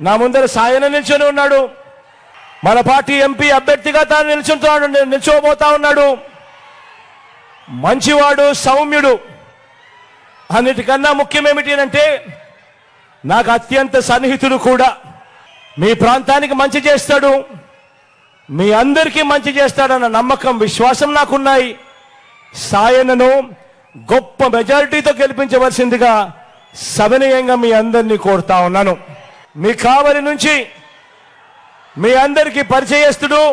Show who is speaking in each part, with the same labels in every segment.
Speaker 1: నా ముందర సాయన నిల్చొని ఉన్నాడు. మన పార్టీ ఎంపీ అభ్యర్థిగా తాను నిల్చుంటున్నాడు నిల్చోబోతా ఉన్నాడు. మంచివాడు సౌమ్యుడు. అన్నిటికన్నా ముఖ్యమేమిటి అంటే నాకు అత్యంత సన్నిహితుడు కూడా. మీ ప్రాంతానికి మంచి చేస్తాడు. మీ అందరికీ మంచి చేస్తాడన్న నమ్మకం విశ్వాసం నాకున్నాయి. సాయనను గొప్ప మెజారిటీతో గెలిపించవలసిందిగా సవినయంగా మీ అందరినీ కోరుతా ఉన్నాను. మీ కావలి నుంచి మీ అందరికీ పరిచయస్తుడు.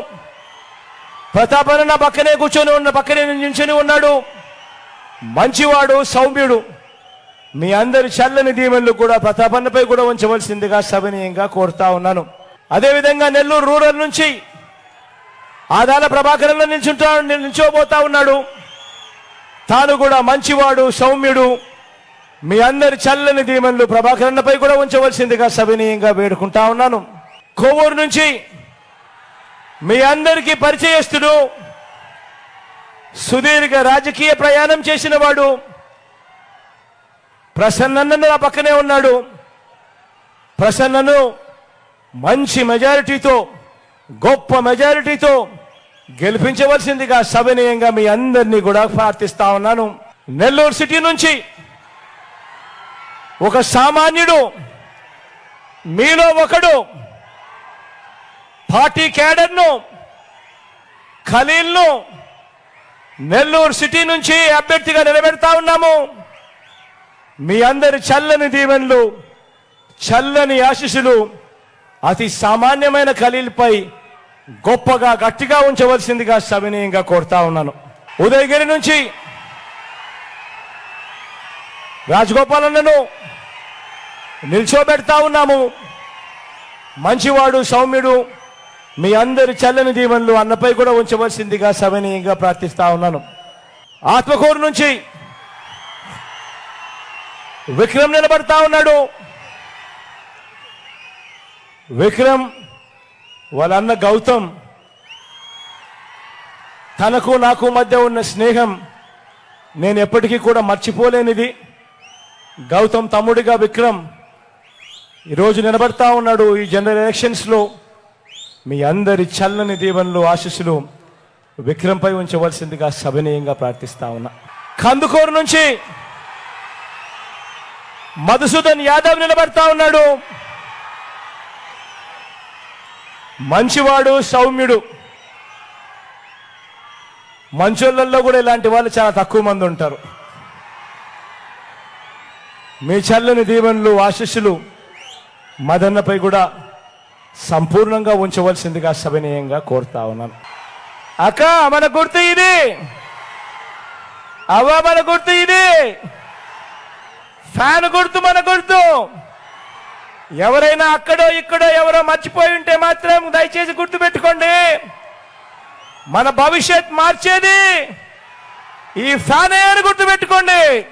Speaker 1: ప్రతాపన పక్కనే కూర్చొని ఉన్న పక్కనే నించుని ఉన్నాడు. మంచివాడు సౌమ్యుడు. మీ అందరి చల్లని దీవెనలు కూడా ప్రతాపన్నపై కూడా ఉంచవలసిందిగా సవినయంగా కోరుతా ఉన్నాను. అదేవిధంగా నెల్లూరు రూరల్ నుంచి ఆదాల ప్రభాకరంలో నిల్చుంటా నిల్చోబోతా ఉన్నాడు. తాను కూడా మంచివాడు సౌమ్యుడు. మీ అందరి చల్లని దీవెనలు ప్రభాకరన్నపై కూడా ఉంచవలసిందిగా సవినీయంగా వేడుకుంటా ఉన్నాను. కోవూరు నుంచి మీ అందరికీ పరిచయస్తుడు సుదీర్ఘ రాజకీయ ప్రయాణం చేసిన వాడు ప్రసన్నను నా పక్కనే ఉన్నాడు. ప్రసన్నను మంచి మెజారిటీతో గొప్ప మెజారిటీతో గెలిపించవలసిందిగా సవినీయంగా మీ అందరినీ కూడా ప్రార్థిస్తా ఉన్నాను. నెల్లూరు సిటీ నుంచి ఒక సామాన్యుడు మీలో ఒకడు పార్టీ క్యాడర్ను ఖలీల్ను నెల్లూరు సిటీ నుంచి అభ్యర్థిగా నిలబెడతా ఉన్నాము. మీ అందరి చల్లని దీవెనలు చల్లని ఆశీస్సులు అతి సామాన్యమైన ఖలీల్పై గొప్పగా గట్టిగా ఉంచవలసిందిగా సవినీయంగా కోరుతా ఉన్నాను. ఉదయగిరి నుంచి రాజగోపాలన్నను నిల్చోబెడతా ఉన్నాము. మంచివాడు సౌమ్యుడు మీ అందరి చల్లని దీవెనలు అన్నపై కూడా ఉంచవలసిందిగా సవనీయంగా ప్రార్థిస్తా ఉన్నాను. ఆత్మకూరు నుంచి విక్రమ్ నిలబడతా ఉన్నాడు. విక్రమ్ వాళ్ళ అన్న గౌతమ్ తనకు నాకు మధ్య ఉన్న స్నేహం నేను ఎప్పటికీ కూడా మర్చిపోలేనిది. గౌతమ్ తమ్ముడిగా విక్రమ్ ఈరోజు నిలబడతా ఉన్నాడు ఈ జనరల్ ఎలక్షన్స్లో. మీ అందరి చల్లని దీవెనలు ఆశీస్సులు విక్రమ్పై ఉంచవలసిందిగా సభనీయంగా ప్రార్థిస్తా ఉన్నా. కందుకూరు నుంచి మధుసూదన్ యాదవ్ నిలబడతా ఉన్నాడు. మంచివాడు సౌమ్యుడు. మంచోళ్ళల్లో కూడా ఇలాంటి వాళ్ళు చాలా తక్కువ మంది ఉంటారు. మీ చల్లని దీవెనలు ఆశీస్సులు మదన్నపై కూడా సంపూర్ణంగా ఉంచవలసిందిగా సవినయంగా కోరుతా ఉన్నాను. అక్క మన గుర్తు ఇది. అవ్వ మన గుర్తు ఇది. ఫ్యాన్ గుర్తు మన గుర్తు. ఎవరైనా అక్కడో ఇక్కడో ఎవరో మర్చిపోయి ఉంటే మాత్రం దయచేసి గుర్తు పెట్టుకోండి. మన భవిష్యత్ మార్చేది. ఈ ఫ్యానే అని గుర్తు పెట్టుకోండి.